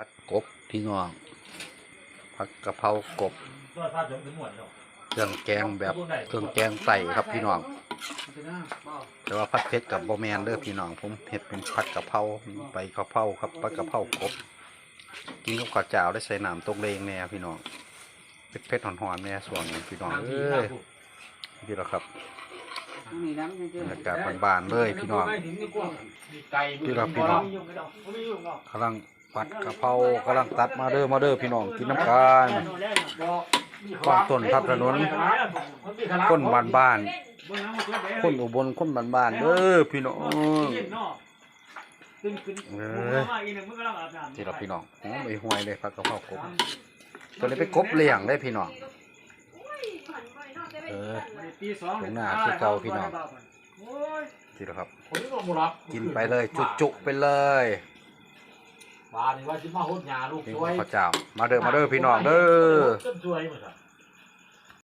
ผัดกบพี่น้องผัดกะเพรากบเครื่องแกงแบบเครื่องแกงใส่ครับพี่น้องแต่ว่าผัดเผ็ดกับโบแมนเด้อพี่น้องผมเห็ดเป็นผัดกะเพราใบกะเพราครับผัดกะเพรากบกินกับข้าวเจ้าได้ใส่น้ำตกเลงแน่พี่น้องเผ็ดเผ็ดๆหอนแน่ส่วนพี่น้องเอ้ยนี่แหละครับบรรยากาศบานๆเลยพี่น้องไก่พี่ครับพี่น้องกำลัง ผัดกะเพรากำลังตัดมาเด้อมาเด้อพี่น้องกินน้ำกันกล้องต้นทับถนนคนบ้านบ้านคนอุบลคนบ้านบ้านเด้อพี่น้องเอ้ยที่เราพี่น้องหอมไปห่วยเลยผัดกะเพรากบตัวนี้ไปกบเลี้ยงได้พี่น้องเออที่เราครับคนนี้ก็มุรับ กินไปเลยจุๆไปเลย บ้านนี่ว่าสิมาหดหญ้าลูกนี่ช่วยข้าวเจ้า มาเด้อมาเด้อพี่น้องเด้อ ต้นช่วยเหมือนกัน